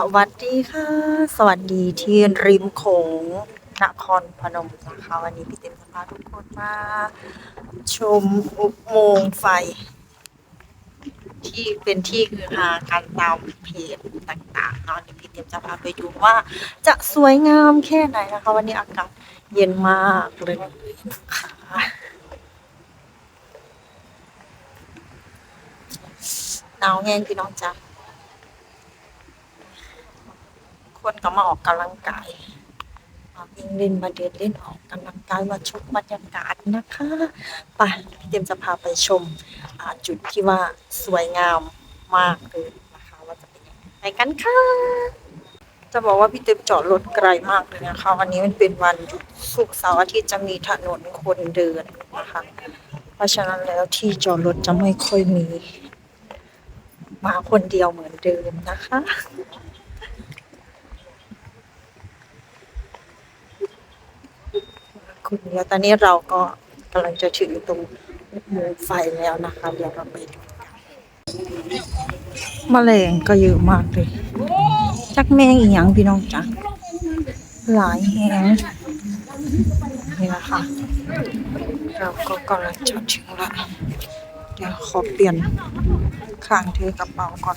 สวัสดีค่ะ สวัสดีที่ริมโขงนครพนมนะคะวันนี้พี่เต็มจะพาทุกคนมาชมอุโมงค์ไฟ ที่เป็นที่คือฮากันตามเพจต่างๆเนาะเดี๋ยวพี่เต็มจะพาไปดูว่า จะสวยงามแค่ไหนนะคะ วันนี้อากาศเย็นมากเลยนะคะหนาวแห้งพี่น้องจ้ะ คนก็มาออกกำลังกายมาวิ่งเล่นมาเดินเล่นออกกำลังกายมาชมบรรยากาศนะคะไปพี่เต็มจะพาไปชมจุดที่ว่าสวยงามมากเลยนะคะว่าจะเป็นยังไงไปกันค่ะ จะบอกว่าพี่เต็มจอดรถไกลมากเลยนะคะวันนี้มันเป็นวันหยุดศุกร์เสาร์อาทิตย์จะมีถนนคนเดินนะคะเพราะฉะนั้นแล้วที่จอดรถจะไม่ค่อยมี มาคนเดียวเหมือนเดิมนะคะ คุณเดียวตอนนี้เราก็กำลังจะถึงตรงมงค์ไฟแล้วนะคะ เดี๋ยวเราไปดูกันแมลงก็เยอะมากเลย จักแมงอีหยังพี่น้องจ๊ะหลายแหงนี่นะคะเราก็กำลังจะถึงละเดี๋ยวขอเปลี่ยนข้างถือกระเป๋าก่อน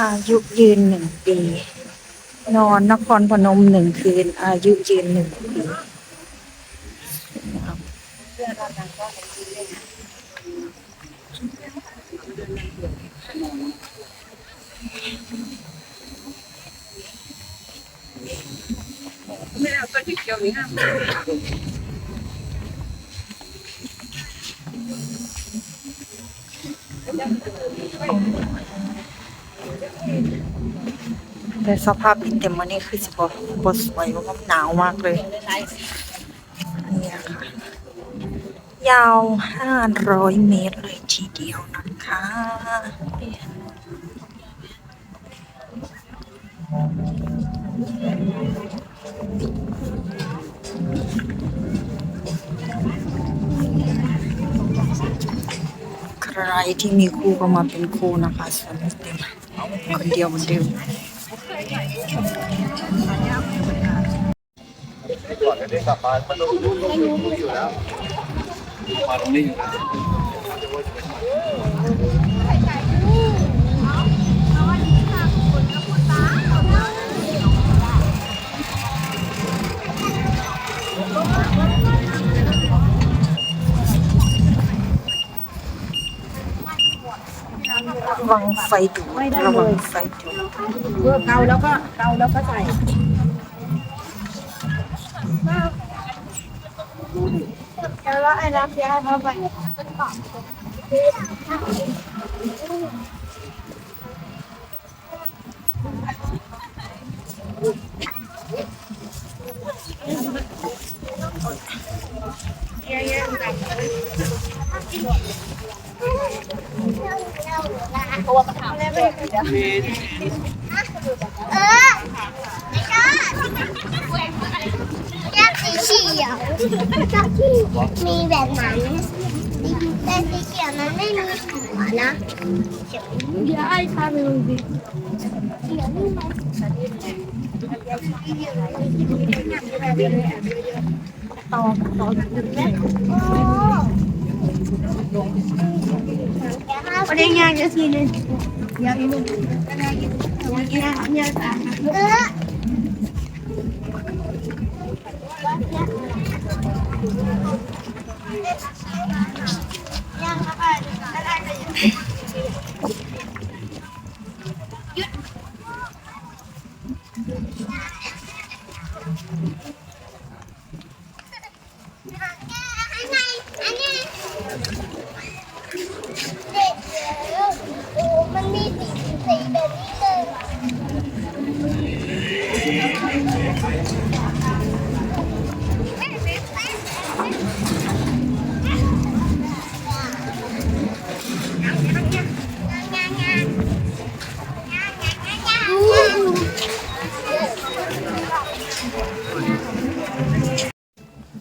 อายุยืนหนึ่งปี นอนนครพนมหนึ่งคืน อายุยืนหนึ่งปีนะครับไม่เอาตัวที่เกี่ยวนี้ห้าม แต่สภาพพี่เต็มวันนี้คือสิบอบสวยเพราะว่าหนาวมากเลยนี่ค่ะ ยาวห้าร้อยเมตรเลยทีเดียวนะคะใครที่มีคู่ก็มาเป็นคู่นะคะส่วนพี่เต็ม คนเดียวเหมือนเดิมก่อนจะได้กลับมามันรู้อยู่แล้วมาตรงนี้อยู่แล้ว ระวังไฟดูดระวังไฟดูดเมื่อเกาแล้วก็เกาแล้วก็ใส่แล้วไอ้รับยาเข้าไปเอ เออไม่ชอบชอบสีเขียวชอบที่มีแบบนั้นแต่สีเขียวมันไม่มีหัวนะเดี๋ยวไอ้พาไปดูดิเขียวนี่มันต่อต่อโอ้ ประเด็นยาก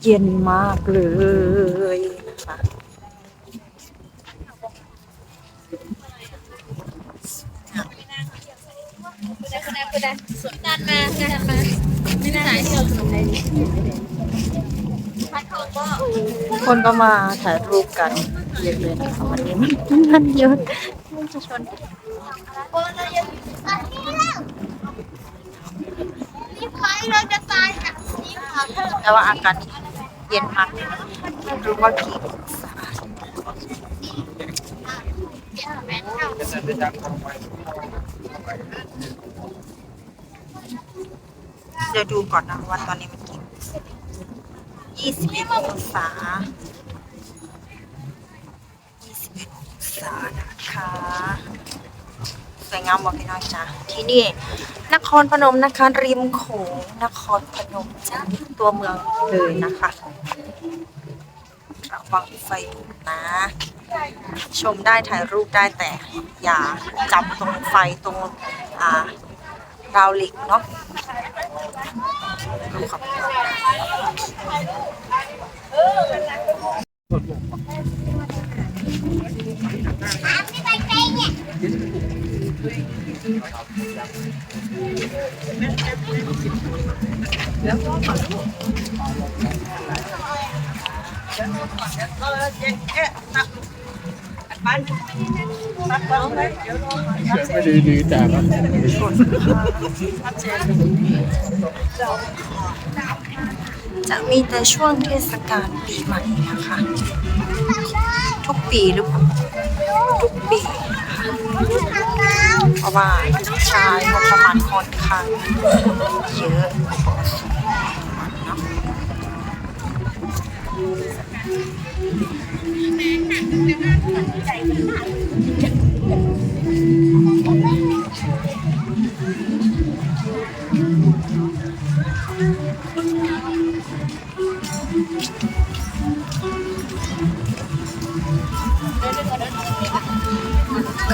เย็นมากเลย คนก็มาถ่ายรูปกันเยอะเลยนะคะวันนี้มันมันเยอะมันจะชนแล้วนี่ใครเราจะตายจากนี่ค่ะแต่ว่าอากาศเย็นมากรู้ว่ากี่องศาเดี๋ยวดูก่อนนะว่าตอนนี้มัน กี่ยี่สิบเอ็ดองศายี่สิบเอ็ดองศานะคะ สวยงามบอกพี่น้องจ้ะที่นี่ นครพนมนะคะ ริมโขงนครพนมจ้ะตัวเมืองเลยนะคะระวังไฟดูดนะ ชมได้ถ่ายรูปได้แต่ อย่าจับตรงไฟตรงอ่าราวเหล็กเนาะ ดูครับไม่ไปไกลเนี่ย ไม่ดีดีแต่ว่าจะมีแต่ช่วงเทศกาลปีใหม่นะคะ ทุกปีหรือเปล่าทุกปีนะคะทางเราเพราะว่าใช้งบประมาณค่อนข้างเยอะสมควรเนาะ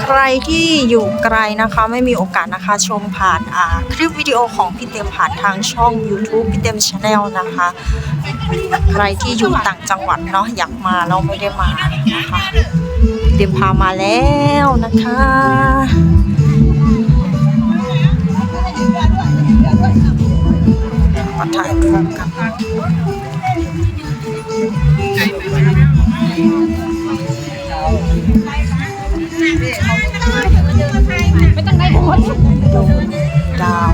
ใครที่อยู่ไกลนะคะไม่มีโอกาสนะคะชมผ่านอ่าคลิปวิดีโอของพี่เต็มผ่านทางช่อง YouTube พี่เต็มชาแนลนะคะ ใครที่อยู่ต่างจังหวัดเนาะอยากมาเราไม่ได้มานะคะพี่เต็มพามาแล้วนะคะมาถ่ายรูปกันไม่ต้องได้หมดดงดาว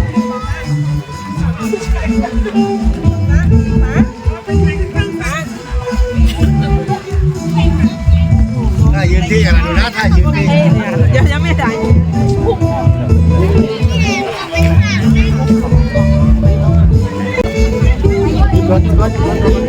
ที่อะไรดูนะถ้ายืนที่เดี๋ยวยังไม่ได้รถรถรถรถ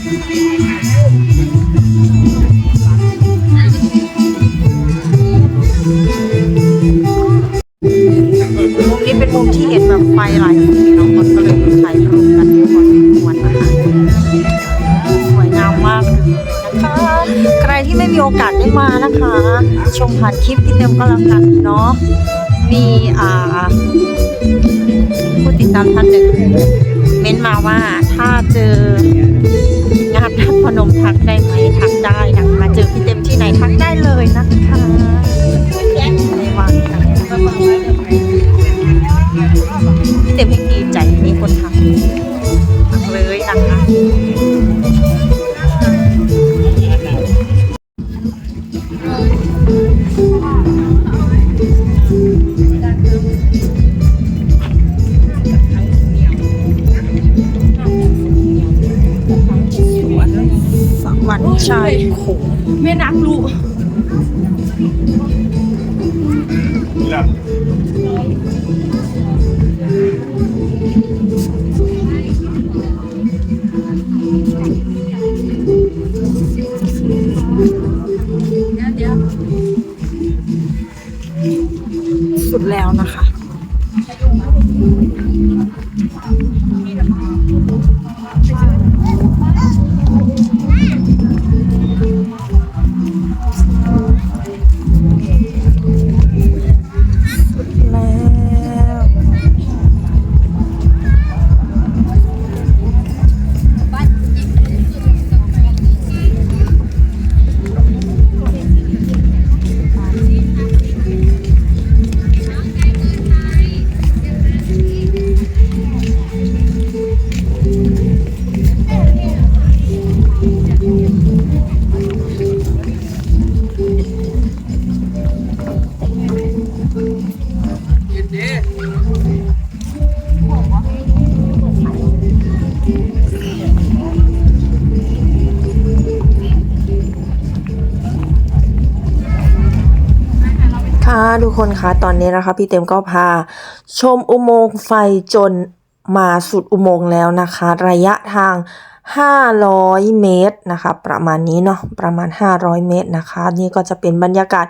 มุมนี้เป็นมุมที่เห็นแบบไฟหลายสีเนาะคนก็เลยหยุดถ่ายรูปกันเยอะพอสมควรนะคะสวยงามมากเลยนะคะใครที่ไม่มีโอกาสได้มานะคะ ชมผ่านคลิปพี่เต็มก็แล้วกันเนาะมีอ่าผู้ติดตามท่านหนึ่งเม้นมาว่าถ้าเจอ ทักพนมทักได้ไหมทักได้นะคะมาเจอพี่เต็มที่ไหนทักได้เลยนะคะไม่ว่ากันพี่เต็มให้ดีใจมีคนทักทักเลยนะคะ ไม่นับลูก ค่ะทุกคนคะตอนนี้นะคะ พี่เต็มก็พา ชมอุโมงค์ไฟจนมาสุดอุโมงค์แล้วนะคะ ระยะทาง 500 เมตรนะคะ ประมาณนี้เนาะประมาณ 500 เมตรนะคะ นี่ก็จะเป็นบรรยากาศ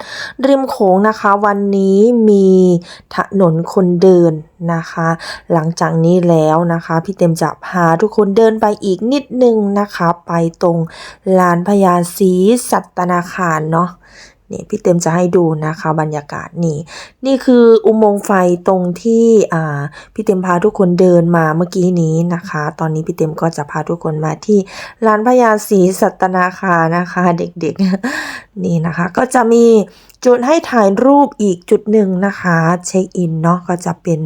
ริมโขงนะคะ วันนี้มีถนนคนเดินนะคะ หลังจากนี้แล้วนะคะ พี่เต็มจะพาทุกคนเดินไปอีกนิดนึงนะคะ ไปตรงลานพญาศรีสัตนาคารเนาะ นี่พี่เต็มจะให้ดูนะคะบรรยากาศนี่ นี่คืออุโมงค์ไฟตรงที่อ่าพี่เต็มพาทุกคนเดินมาเมื่อกี้นี้นะคะ ตอนนี้พี่เต็มก็จะพาทุกคนมาที่ลานพญาศรีสัตนาคานะคะ เด็กๆ นี่นะคะ ก็จะมีจุดให้ถ่ายรูปอีกจุดหนึ่งนะคะ เช็คอินเนาะก็จะเป็น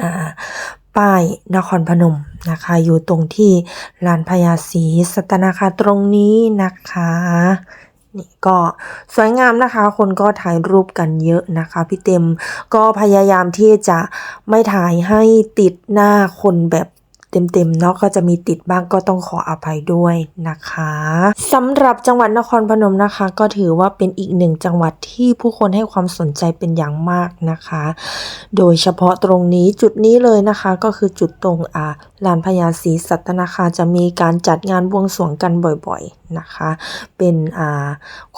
อ่าป้ายนครพนมนะคะ อยู่ตรงที่ลานพญาศรีสัตนาคาตรงนี้นะคะ นี่ก็สวยงามนะคะ คนก็ถ่ายรูปกันเยอะนะคะ พี่เต็มก็พยายามที่จะไม่ถ่ายให้ติดหน้าคนแบบ เต็มๆเนาะก็จะมีติดบ้างก็ต้องขออภัยด้วยนะคะสำหรับจังหวัดนครพนมนะคะ ก็ถือว่าเป็นอีกหนึ่งจังหวัดที่ผู้คนให้ความสนใจเป็นอย่างมากนะคะ โดยเฉพาะตรงนี้จุดนี้เลยนะคะก็คือจุดตรงอ่าลานพญาศรีสัตนาคาจะมีการจัดงานบวงสรวงกันบ่อยๆนะคะ เป็นอ่า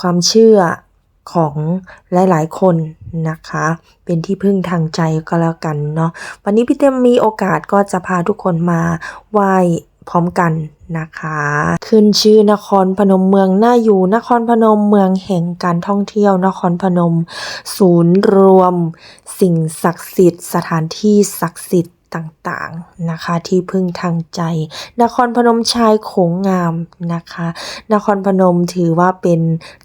ความเชื่อของหลาย ๆ คน นะคะ เป็นที่พึ่งทางใจก็แล้วกันเนาะวันนี้พี่เต็มมีโอกาสก็จะพาทุกคนมาไหว้พร้อมกันนะคะ ขึ้นชื่อนครพนมเมืองน่าอยู่ นครพนมเมืองแห่งการท่องเที่ยวนครพนม ศูนย์รวม สิ่งศักดิ์สิทธิ์ สถานที่ศักดิ์สิทธิ์ ต่างๆนะคะ ที่พึ่งทางใจ นครพนมชายโขงงามนะคะ นครพนมถือว่าเป็น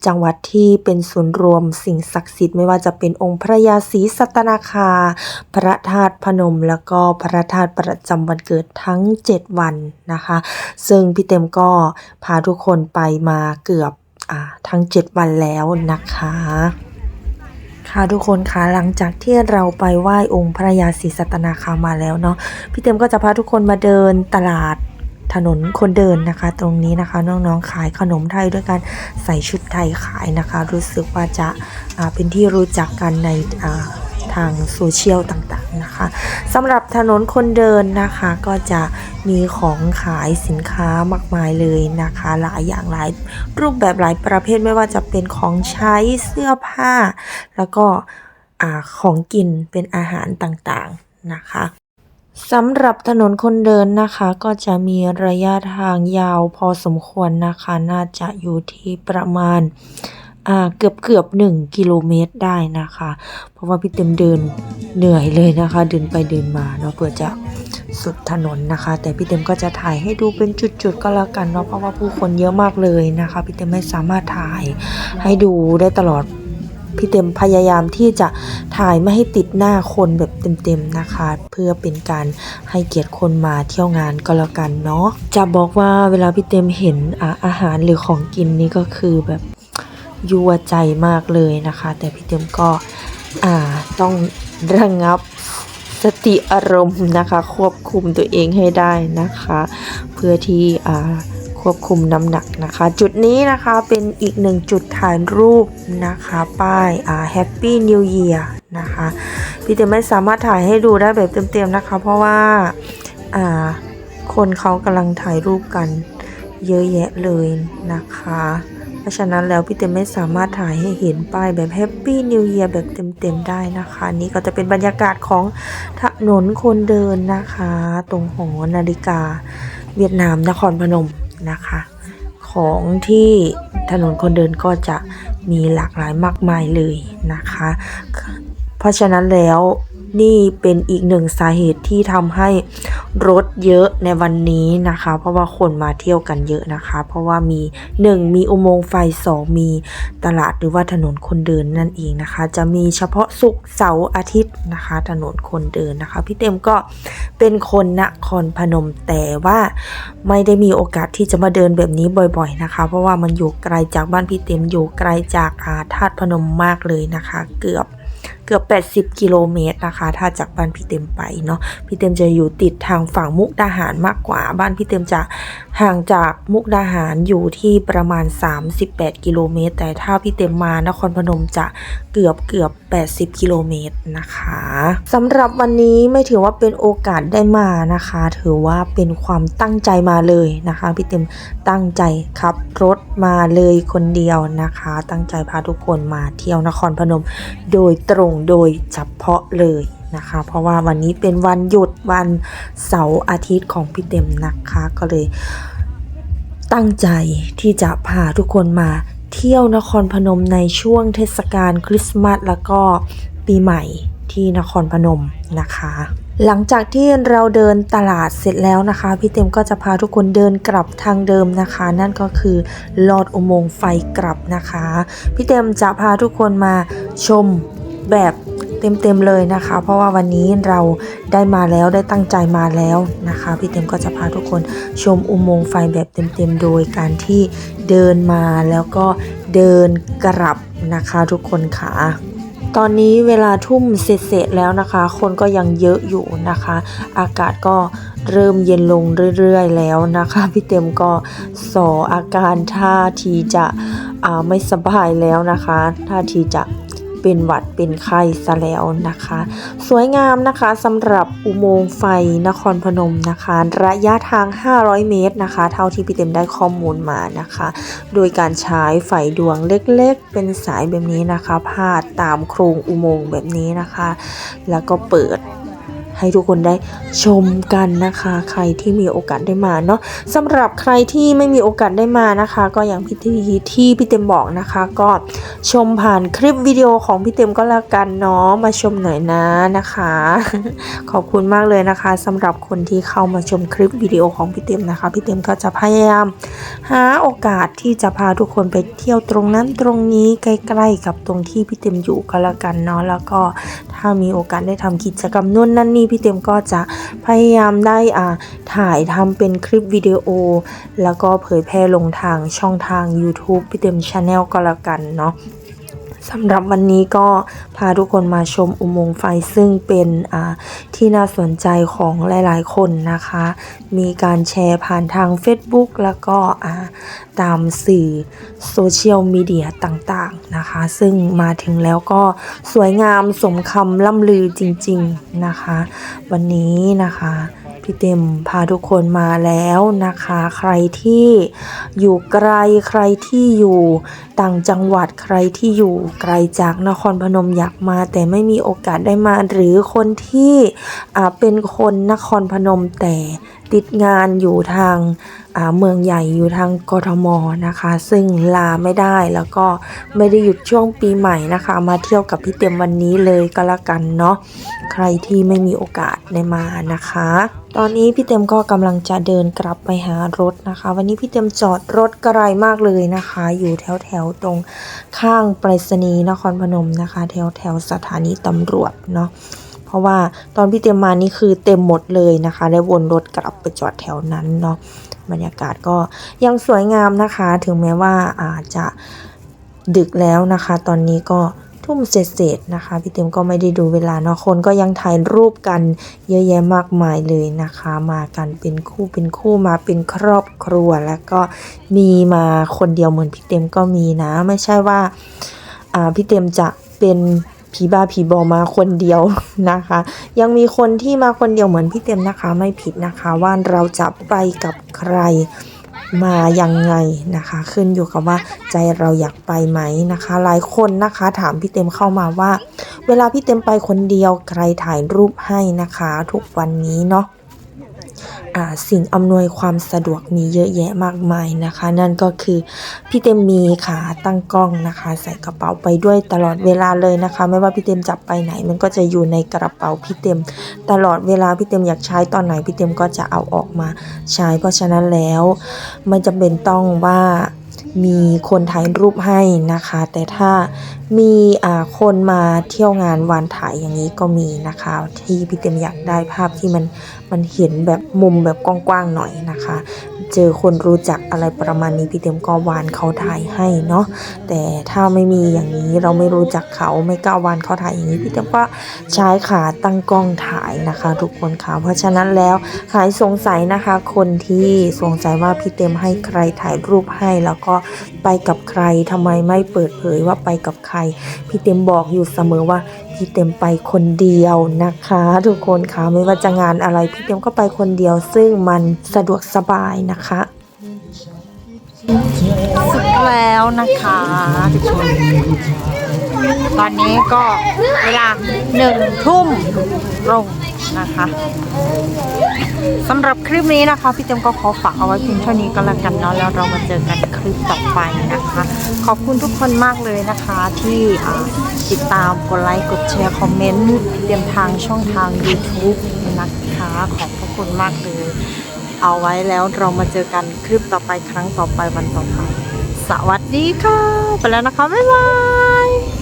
จังหวัดที่เป็นศูนย์รวมสิ่งศักดิ์สิทธิ์ไม่ว่าจะเป็นองค์พระยาศรีสัตนาคา พระธาตุพนม แล้วก็พระธาตุประจำวันเกิดทั้ง 7 วันนะคะ ซึ่งพี่เต็มก็พาทุกคนไปมาเกือบอทั้ง 7 วันแล้วนะคะ ค่ะทุกคนคะหลังจากที่เราไปไหว้องค์พระยาศรีสัตนาคามาแล้วเนาะพี่เต็มก็จะพาทุกคนมาเดินตลาดถนนคนเดินนะคะ ตรงนี้นะคะน้องๆขายขนมไทยด้วยการใส่ชุดไทยขายนะคะ รู้สึกว่าจะเป็นที่รู้จักกันในอ่า ทางโซเชียลต่างๆนะคะสำหรับถนนคนเดินนะคะก็จะมีของขายสินค้ามากมายเลยนะคะหลายอย่างหลายรูปแบบหลายประเภทไม่ว่าจะเป็นของใช้เสื้อผ้า แล้วก็ของกินเป็นอาหารต่างๆนะคะสำหรับถนนคนเดินนะคะ ก็จะมีระยะทางยาวพอสมควรนะคะ น่าจะอยู่ที่ประมาณ อ่าเกือบเกือบหนึ่งกิโลเมตรได้นะคะ เพราะว่าพี่เต็มเดินเหนื่อยเลยนะคะ เดินไปเดินมาเนาะเพื่อจะสุดถนนนะคะ แต่พี่เต็มก็จะถ่ายให้ดูเป็นจุดๆก็แล้วกันเนาะเพราะว่าผู้คนเยอะมากเลยนะคะ พี่เต็มไม่สามารถถ่ายให้ดูได้ตลอดพี่เต็มพยายามที่จะถ่ายไม่ให้ติดหน้าคนแบบเต็มๆนะคะ เพื่อเป็นการให้เกียรติคนมาเที่ยวงานก็แล้วกันเนาะจะบอกว่าเวลาพี่เต็มเห็นอาอาหารหรือของกินนี่ก็คือแบบ ยั่วใจมากเลยนะคะ แต่พี่เต็มก็ต้องระงับสติอารมณ์นะคะ ควบคุมตัวเองให้ได้นะคะ เพื่อที่ควบคุมน้ำหนักนะคะ จุดนี้นะคะเป็นอีกหนึ่งจุดถ่ายรูปนะคะ ป้ายอ่า Happy New Year นะคะพี่เต็มไม่สามารถถ่ายให้ดูได้แบบเต็มๆนะคะ เพราะว่าอ่าคนเขากำลังถ่ายรูปกันเยอะแยะเลยนะคะ เพราะฉะนั้นแล้วพี่เต็มไม่สามารถถ่ายให้เห็นป้ายแบบ Happy New Year แบบเต็มๆได้นะคะ นี่ก็จะเป็นบรรยากาศของถนนคนเดินนะคะ ตรงหอนาฬิกา เวียดนามนครพนมนะคะ ของที่ถนนคนเดินก็จะมีหลากหลายมากมายเลยนะคะ เพราะฉะนั้นแล้ว นี่เป็นอีกหนึ่งสาเหตุที่ทำให้รถเยอะในวันนี้นะคะ เพราะว่าคนมาเที่ยวกันเยอะนะคะ เพราะว่ามี 1 มีอุโมงค์ไฟ 2 มีตลาดหรือว่าถนนคนเดินนั่นเองนะคะ จะมีเฉพาะศุกร์เสาร์อาทิตย์นะคะ ถนนคนเดินนะคะ พี่เต็มก็เป็นคนนครพนมแต่ว่าไม่ได้มีโอกาสที่จะมาเดินแบบนี้บ่อยๆนะคะ เพราะว่ามันอยู่ไกลจากบ้านพี่เต็มอยู่ไกลจากอาธาตุพนมมากเลยนะคะ เกือบ กือบ 80 กิโลเมตรนะคะ ถ้าจากบ้านพี่เต็มไปเนาะพี่เต็มจะอยู่ติดทางฝั่งมุกดาหารมากกว่า บ้านพี่เต็มจะห่างจากมุกดาหารอยู่ที่ประมาณ 38 กิโลเมตร แต่ถ้าพี่เต็มมานครพนมจะเกือบเกือบ 80 กิโลเมตรนะคะสำหรับวันนี้ไม่ถือว่าเป็นโอกาสได้มานะคะ ถือว่าเป็นความตั้งใจมาเลยนะคะพี่เต็มตั้งใจขับรถมาเลยคนเดียวนะคะ ตั้งใจพาทุกคนมาเที่ยวนครพนมโดยตรงโดยเฉพาะเลยนะคะ เพราะว่าวันนี้เป็นวันหยุดวันเสาร์อาทิตย์ของพี่เต็มนะคะ ก็เลยตั้งใจที่จะพาทุกคนมาเที่ยวนครพนมในช่วงเทศกาลคริสต์มาสแล้วก็ปีใหม่ที่นครพนมนะคะ หลังจากที่เราเดินตลาดเสร็จแล้วนะคะ พี่เต็มก็จะพาทุกคนเดินกลับทางเดิมนะคะ นั่นก็คือลอดอุโมงค์ไฟกลับนะคะ พี่เต็มจะพาทุกคนมาชม แบบเต็มๆเลยนะคะ เพราะว่าวันนี้เราได้มาแล้วได้ตั้งใจมาแล้วนะคะ พี่เต็มก็จะพาทุกคนชมอุโมงค์ไฟแบบเต็มๆ โดยการที่เดินมาแล้วก็เดินกลับนะคะทุกคนค่ะตอนนี้เวลาทุ่มเสร็จๆแล้วนะคะ คนก็ยังเยอะอยู่นะคะ อากาศก็เริ่มเย็นลงเรื่อยๆแล้วนะคะ พี่เต็มก็สออาการท่าทีจะอ่าไม่สบายแล้วนะคะท่าทีจะ เป็นหวัดเป็นไข้ซะแล้วนะคะ สวยงามนะคะสำหรับอุโมงค์ไฟนครพนมนะคะ ระยะทาง 500 เมตรนะคะ เท่าที่พี่เต็มได้ข้อมูลมานะคะ โดยการใช้ไฟดวงเล็กๆ เป็นสายแบบนี้นะคะ พาดตามโครงอุโมงค์แบบนี้นะคะ แล้วก็เปิด ให้ทุกคนได้ชมกันนะคะ ใครที่มีโอกาสได้มาเนาะสำหรับใครที่ไม่มีโอกาสได้มานะคะ ก็อย่างพิธีที่พี่เต็มบอกนะคะ ก็ชมผ่านคลิปวิดีโอของพี่เต็มก็แล้วกันเนาะมาชมหน่อยนะนะคะ ขอบคุณมากเลยนะคะสำหรับคนที่เข้ามาชมคลิปวิดีโอของพี่เต็มนะคะพี่เต็มก็จะพยายาม หาโอกาสที่จะพาทุกคนไปเที่ยวตรงนั้นตรงนี้ใกล้ๆกับตรงที่พี่เต็มอยู่ก็แล้วกันเนาะแล้วก็ถ้ามีโอกาสได้ทำกิจกรรมนู่นนั่นนี่พี่เต็มก็จะพยายามได้อ่าถ่ายทำเป็นคลิปวิดีโอ แล้วก็เผยแพร่ลงทางช่องทาง YouTube พี่เต็มชาแนลก็แล้วกันเนาะ สำหรับวันนี้ก็พาทุกคนมาชมอุโมงค์ไฟซึ่งเป็นที่น่าสนใจของหลายๆ คนนะคะ มีการแชร์ผ่านทาง Facebook แล้วก็ตามสื่อโซเชียลมีเดียต่างๆนะคะ ซึ่งมาถึงแล้วก็สวยงามสมคำล่ำลือจริง ๆ นะคะ วันนี้นะคะ พี่เต็มพาทุกคนมาแล้วนะคะ ใครที่อยู่ไกลใครที่อยู่ต่างจังหวัดใครที่อยู่ไกลจากนครพนมอยากมา แต่ไม่มีโอกาสได้มาหรือคนที่เป็นคนนครพนมแต่ ติดงานอยู่ทางเมืองใหญ่อยู่ทางกทมนะคะ ซึ่งลาไม่ได้แล้วก็ไม่ได้หยุดช่วงปีใหม่นะคะ มาเที่ยวกับพี่เต็มวันนี้เลยก็แล้วกันเนาะใครที่ไม่มีโอกาสได้มานะคะ ตอนนี้พี่เต็มก็กำลังจะเดินกลับไปหารถนะคะ วันนี้พี่เต็มจอดรถไกลมากเลยนะคะ อยู่แถวแถวๆตรงข้างไปรษณีย์นครพนมนะคะ แถวแถวๆสถานีตำรวจเนาะ เพราะว่าตอนพี่เต็มมานี่คือเต็มหมดเลยนะคะ ได้วนรถกลับไปจอดแถวนั้นเนาะบรรยากาศก็ยังสวยงามนะคะ ถึงแม้ว่าอาจจะดึกแล้วนะคะ ตอนนี้ก็ทุ่มเศษๆนะคะ พี่เต็มก็ไม่ได้ดูเวลาเนาะคนก็ยังถ่ายรูปกันเยอะแยะมากมายเลยนะคะ มากันเป็นคู่เป็นคู่มาเป็นครอบครัวแล้วก็มีมาคนเดียวเหมือนพี่เต็มก็มีนะ ไม่ใช่ว่าอ่าพี่เต็มจะเป็น ผีบ้าผีบอมาคนเดียวนะคะ ยังมีคนที่มาคนเดียวเหมือนพี่เต็มนะคะ ไม่ผิดนะคะว่าเราจะไปกับใครมายังไงนะคะ ขึ้นอยู่กับว่าใจเราอยากไปไหมนะคะ หลายคนนะคะถามพี่เต็มเข้ามาว่า เวลาพี่เต็มไปคนเดียวใครถ่ายรูปให้นะคะ ทุกวันนี้เนาะ สิ่งอำนวยความสะดวกมีเยอะแยะมากมายนะคะ นั่นก็คือพี่เต็มมีขาตั้งกล้องนะคะ ใส่กระเป๋าไปด้วยตลอดเวลาเลยนะคะ ไม่ว่าพี่เต็มจับไปไหน มันก็จะอยู่ในกระเป๋าพี่เต็ม ตลอดเวลาพี่เต็มอยากใช้ตอนไหนพี่เต็มก็จะเอาออกมาใช้เพราะฉะนั้นแล้วไม่จำเป็นต้องว่า มีคนถ่ายรูปให้นะคะ แต่ถ้ามีคนมาเที่ยวงานวันถ่ายอย่างนี้ก็มีนะคะ ที่พี่เต็มอยากได้ภาพที่มันมันเห็นแบบมุมแบบกว้างๆหน่อยนะคะ เจอคนรู้จักอะไรประมาณนี้พี่เต็มก็วานเขาถ่ายให้เนาะแต่ถ้าไม่มีอย่างนี้เราไม่รู้จักเขาไม่กล้าวานเขาถ่ายอย่างนี้พี่เต็มก็ใช้ขาตั้งกล้องถ่ายนะคะ ทุกคนค่ะเพราะฉะนั้นแล้วหายสงสัยนะคะ คนที่สงสัยว่าพี่เต็มให้ใครถ่ายรูปให้ แล้วก็ไปกับใครทำไมไม่เปิดเผยว่าไปกับใคร พี่เต็มบอกอยู่เสมอว่า พี่เต็มไปคนเดียวนะคะ ทุกคนคะไม่ว่าจะงานอะไรพี่เต็มก็ไปคนเดียว ซึ่งมันสะดวกสบายนะคะสุดแล้วนะคะทุกคนตอนนี้ก็เวลาหนึ่งทุ่มตรง นะคะสำหรับคลิปนี้นะคะ พี่เต็มก็ขอฝากเอาไว้เพียงเท่านี้ก็แล้วกันเนาะแล้วเรามาเจอกันคลิปต่อไปนะคะ ขอบคุณทุกคนมากเลยนะคะที่ติดตามกดไลค์กดแชร์คอมเมนต์พี่เต็มทางช่องทาง YouTube นะคะขอบพระคุณมากเลย เอาไว้แล้วเรามาเจอกันคลิปต่อไปครั้งต่อไปวันต่อไปสวัสดีค่ะ ไปแล้วนะคะ บ๊ายบาย